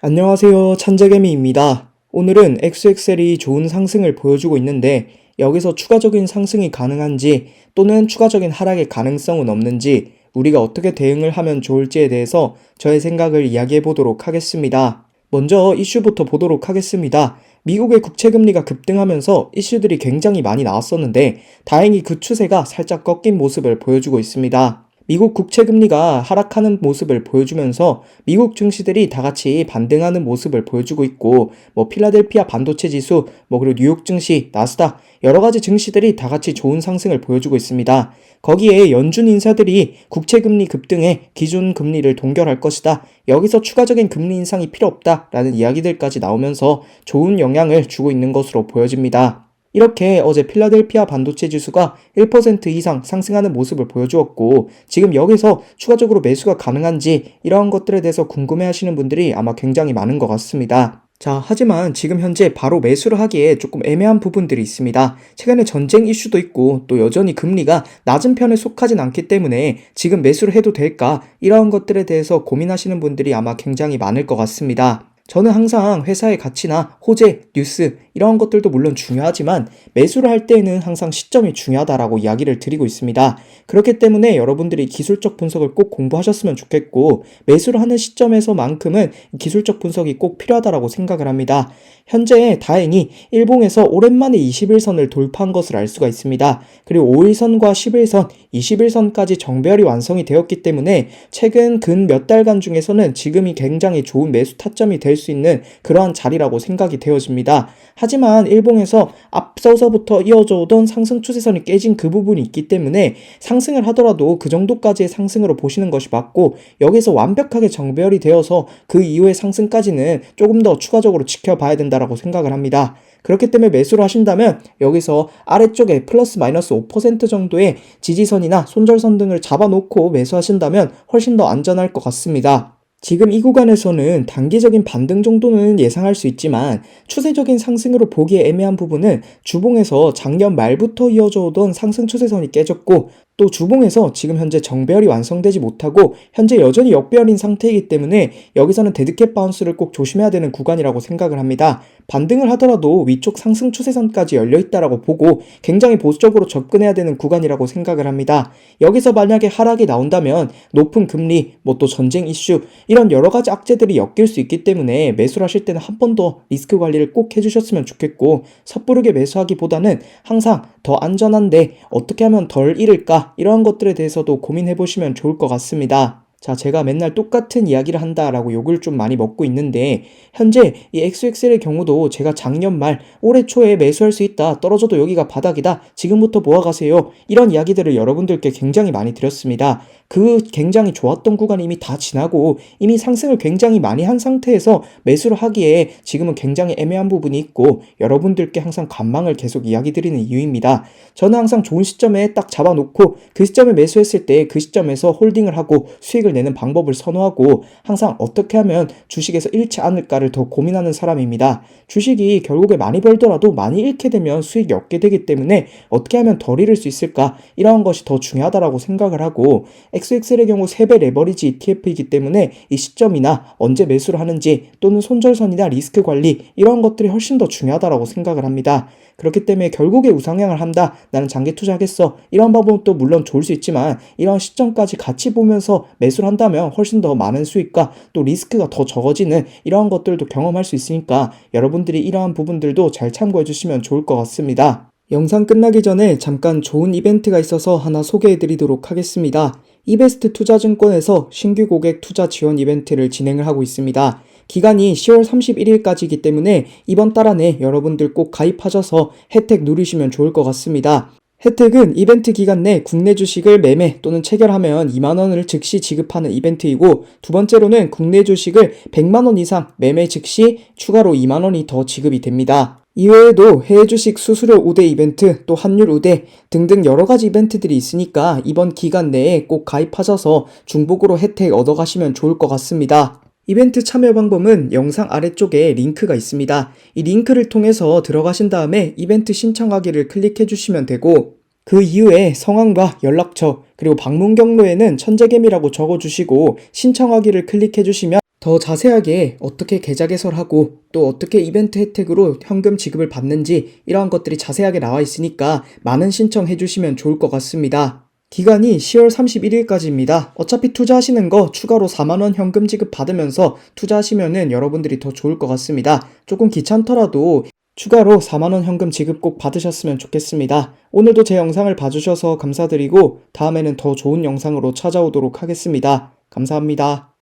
안녕하세요. 찬재개미입니다. 오늘은 XXL이 좋은 상승을 보여주고 있는데 여기서 추가적인 상승이 가능한지 또는 추가적인 하락의 가능성은 없는지 우리가 어떻게 대응을 하면 좋을지에 대해서 저의 생각을 이야기해 보도록 하겠습니다. 먼저 이슈부터 보도록 하겠습니다. 미국의 국채금리가 급등하면서 이슈들이 굉장히 많이 나왔었는데 다행히 그 추세가 살짝 꺾인 모습을 보여주고 있습니다. 미국 국채 금리가 하락하는 모습을 보여주면서 미국 증시들이 다 같이 반등하는 모습을 보여주고 있고 뭐 필라델피아 반도체 지수 뭐 그리고 뉴욕 증시 나스닥 여러 가지 증시들이 다 같이 좋은 상승을 보여주고 있습니다. 거기에 연준 인사들이 국채 금리 급등에 기준 금리를 동결할 것이다. 여기서 추가적인 금리 인상이 필요 없다라는 이야기들까지 나오면서 좋은 영향을 주고 있는 것으로 보여집니다. 이렇게 어제 필라델피아 반도체 지수가 1% 이상 상승하는 모습을 보여주었고 지금 여기서 추가적으로 매수가 가능한지 이러한 것들에 대해서 궁금해 하시는 분들이 아마 굉장히 많은 것 같습니다. 자, 하지만 지금 현재 바로 매수를 하기에 조금 애매한 부분들이 있습니다. 최근에 전쟁 이슈도 있고 또 여전히 금리가 낮은 편에 속하진 않기 때문에 지금 매수를 해도 될까? 이러한 것들에 대해서 고민하시는 분들이 아마 굉장히 많을 것 같습니다. 저는 항상 회사의 가치나 호재, 뉴스 이런 것들도 물론 중요하지만 매수를 할 때에는 항상 시점이 중요하다라고 이야기를 드리고 있습니다. 그렇기 때문에 여러분들이 기술적 분석을 꼭 공부하셨으면 좋겠고 매수를 하는 시점에서만큼은 기술적 분석이 꼭 필요하다라고 생각을 합니다. 현재 다행히 일봉에서 오랜만에 21선을 돌파한 것을 알 수가 있습니다. 그리고 5일선과 11선, 21선까지 정배열이 완성이 되었기 때문에 최근 근 몇 달간 중에서는 지금이 굉장히 좋은 매수 타점이 될 수 있는 그러한 자리라고 생각이 되어집니다. 하지만 일봉에서 앞서서부터 이어져 오던 상승 추세선이 깨진 그 부분이 있기 때문에 상승을 하더라도 그 정도까지의 상승으로 보시는 것이 맞고 여기서 완벽하게 정배열이 되어서 그 이후의 상승까지는 조금 더 추가적으로 지켜봐야 된다라고 생각을 합니다. 그렇기 때문에 매수를 하신다면 여기서 아래쪽에 플러스 마이너스 5% 정도의 지지선이나 손절선 등을 잡아놓고 매수하신다면 훨씬 더 안전할 것 같습니다. 지금 이 구간에서는 단기적인 반등 정도는 예상할 수 있지만 추세적인 상승으로 보기에 애매한 부분은 주봉에서 작년 말부터 이어져 오던 상승 추세선이 깨졌고 또 주봉에서 지금 현재 정배열이 완성되지 못하고 현재 여전히 역배열인 상태이기 때문에 여기서는 데드캣 바운스를 꼭 조심해야 되는 구간이라고 생각을 합니다. 반등을 하더라도 위쪽 상승 추세선까지 열려 있다라고 보고 굉장히 보수적으로 접근해야 되는 구간이라고 생각을 합니다. 여기서 만약에 하락이 나온다면 높은 금리, 뭐 또 전쟁 이슈 이런 여러 가지 악재들이 엮일 수 있기 때문에 매수를 하실 때는 한 번 더 리스크 관리를 꼭 해주셨으면 좋겠고 섣부르게 매수하기보다는 항상 더 안전한데 어떻게 하면 덜 잃을까 이러한 것들에 대해서도 고민해 보시면 좋을 것 같습니다. 자, 제가 맨날 똑같은 이야기를 한다라고 욕을 좀 많이 먹고 있는데, 현재 이 XXL의 경우도 제가 작년 말, 올해 초에 매수할 수 있다. 떨어져도 여기가 바닥이다. 지금부터 모아가세요. 이런 이야기들을 여러분들께 굉장히 많이 드렸습니다. 그 굉장히 좋았던 구간이 이미 다 지나고, 이미 상승을 굉장히 많이 한 상태에서 매수를 하기에 지금은 굉장히 애매한 부분이 있고, 여러분들께 항상 관망을 계속 이야기 드리는 이유입니다. 저는 항상 좋은 시점에 딱 잡아놓고, 그 시점에 매수했을 때 그 시점에서 홀딩을 하고 수익을 내는 방법을 선호하고 항상 어떻게 하면 주식에서 잃지 않을까를 더 고민하는 사람입니다. 주식이 결국에 많이 벌더라도 많이 잃게 되면 수익이 없게 되기 때문에 어떻게 하면 덜 잃을 수 있을까 이러한 것이 더 중요하다라고 생각을 하고 XXL의 경우 3배 레버리지 ETF이기 때문에 이 시점이나 언제 매수를 하는지 또는 손절선이나 리스크 관리 이러한 것들이 훨씬 더 중요하다라고 생각을 합니다. 그렇기 때문에 결국에 우상향을 한다. 나는 장기 투자하겠어. 이런 방법도 물론 좋을 수 있지만 이런 시점까지 같이 보면서 매수를 한다면 훨씬 더 많은 수익과 또 리스크가 더 적어지는 이러한 것들도 경험할 수 있으니까 여러분들이 이러한 부분들도 잘 참고해 주시면 좋을 것 같습니다. 영상 끝나기 전에 잠깐 좋은 이벤트가 있어서 하나 소개해 드리도록 하겠습니다. 이베스트 투자증권에서 신규 고객 투자 지원 이벤트를 진행을 하고 있습니다. 기간이 10월 31일까지이기 때문에 이번 달 안에 여러분들 꼭 가입하셔서 혜택 누리시면 좋을 것 같습니다. 혜택은 이벤트 기간 내 국내 주식을 매매 또는 체결하면 2만원을 즉시 지급하는 이벤트이고 두 번째로는 국내 주식을 100만원 이상 매매 즉시 추가로 2만원이 더 지급이 됩니다. 이외에도 해외 주식 수수료 우대 이벤트, 또 환율 우대 등등 여러 가지 이벤트들이 있으니까 이번 기간 내에 꼭 가입하셔서 중복으로 혜택 얻어가시면 좋을 것 같습니다. 이벤트 참여 방법은 영상 아래쪽에 링크가 있습니다. 이 링크를 통해서 들어가신 다음에 이벤트 신청하기를 클릭해 주시면 되고 그 이후에 성함과 연락처 그리고 방문 경로에는 천재개미라고 적어주시고 신청하기를 클릭해 주시면 더 자세하게 어떻게 계좌 개설하고 또 어떻게 이벤트 혜택으로 현금 지급을 받는지 이러한 것들이 자세하게 나와 있으니까 많은 신청해 주시면 좋을 것 같습니다. 기간이 10월 31일까지입니다. 어차피 투자하시는 거 추가로 4만원 현금 지급 받으면서 투자하시면은 여러분들이 더 좋을 것 같습니다. 조금 귀찮더라도 추가로 4만원 현금 지급 꼭 받으셨으면 좋겠습니다. 오늘도 제 영상을 봐주셔서 감사드리고 다음에는 더 좋은 영상으로 찾아오도록 하겠습니다. 감사합니다.